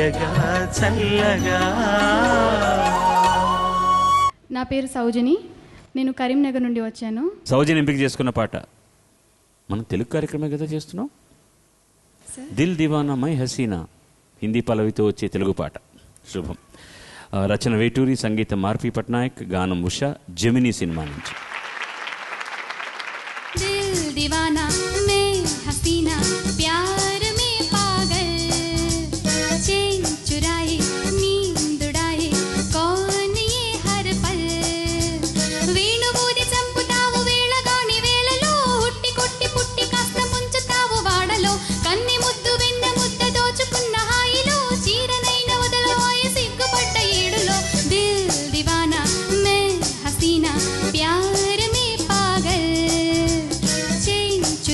చల్లగా. నా పేరు సౌజని. నేను కరీంనగర్ నుండి వచ్చాను. సౌజని ఎంపిక చేసుకున్న పాట. మనం తెలుగు కార్యక్రమే కదా చేస్తున్నాం? దిల్ దివానా మై హసీనా. హిందీ పలవితో వచ్చే తెలుగు పాట. శుభం. రచన వేటూరి సంగీతం మార్పి పట్నాయక్ గానం ఉష జమినీ సినిమా నుంచి. దివానా.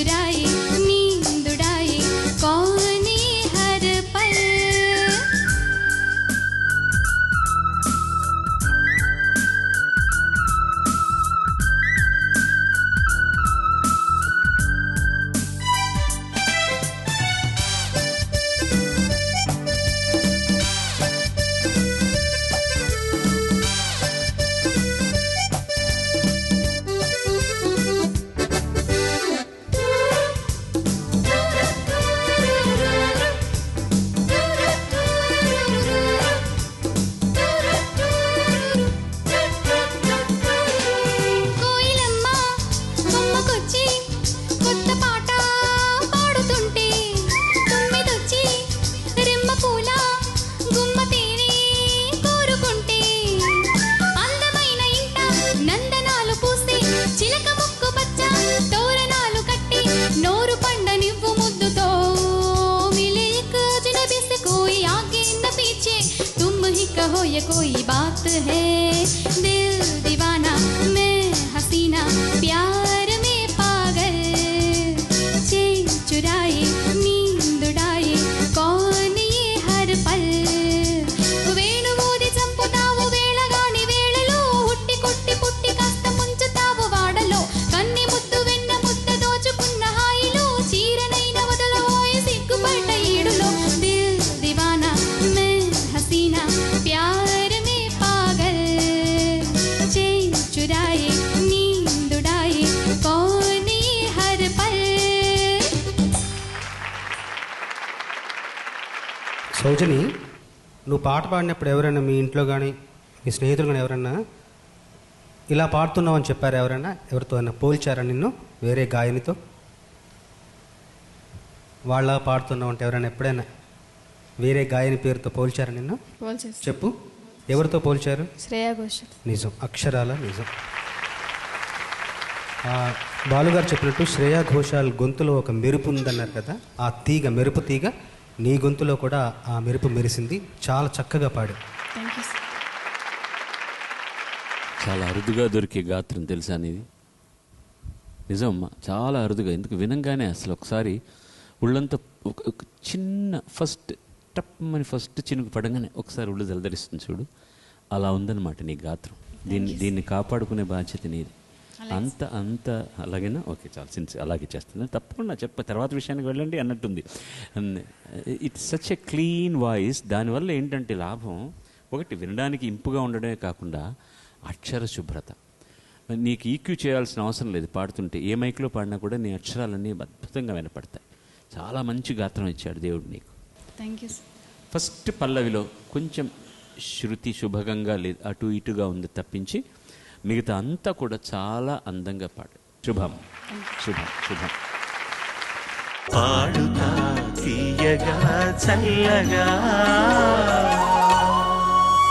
por. कहो ये कोई बात है? दिल दीवाना సౌజని నువ్వు పాట పాడినప్పుడు ఎవరైనా మీ ఇంట్లో కానీ మీ స్నేహితులు కానీ ఎవరైనా ఇలా పాడుతున్నావు అని చెప్పారు ఎవరైనా ఎవరితో అయినా పోల్చారా నిన్ను వేరే గాయనితో? వాళ్ళ పాడుతున్నావు అంటే ఎవరైనా ఎప్పుడైనా వేరే గాయని పేరుతో పోల్చారా నిన్ను? చెప్పు. ఎవరితో పోల్చారు? శ్రేయా ఘోషల్ నిజం. అక్షరాల నిజం. బాలుగారు చెప్పినట్టు శ్రేయా ఘోషాల్ గొంతులో ఒక మెరుపు ఉందన్నారు కదా ఆ తీగ మెరుపు తీగ నీ గొంతులో కూడా ఆ మెరుపు మెరిసింది. చాలా చక్కగా పాడు చాలా అరుదుగా దొరికే గాత్రం తెలుసా నీది? నిజం చాలా అరుదుగా. ఎందుకు వినంగానే అసలు ఒకసారి ఒళ్ళంతా ఒక ఒక చిన్న ఫస్ట్ టప్మని ఫస్ట్ చినుకు పడంగానే ఒకసారి ఒళ్ళు జలదరిస్తుంది చూడు. అలా ఉందన్నమాట నీ గాత్రం. దీన్ని దీన్ని కాపాడుకునే బాధ్యత నీది. అంత అంత అలాగేనా ఓకే చాలా సిన్స్ అలాగే చేస్తున్నా. తప్పకుండా చెప్ప తర్వాత విషయానికి వెళ్ళండి అన్నట్టుంది. It's such a clean voice దానివల్ల ఏంటంటే లాభం? ఒకటి వినడానికి ఇంపుగా ఉండడమే కాకుండా అక్షర శుభ్రత. నీకు ఈక్యూ చేయాల్సిన అవసరం లేదు పాడుతుంటే. ఏ మైక్లో పాడినా కూడా నీ అక్షరాలన్నీ అద్భుతంగా వినపడతాయి. చాలా మంచి గాత్రం ఇచ్చాడు దేవుడు నీకు. థ్యాంక్ యూ ఫస్ట్ పల్లవిలో కొంచెం శృతి శుభగంగా లేదు అటు ఇటుగా ఉంది తప్పించి మిగతా అంతా కూడా చాలా అందంగా పాడు. శుభం. శుభం. శుభం. పాడుతా తీయగా చల్లగా.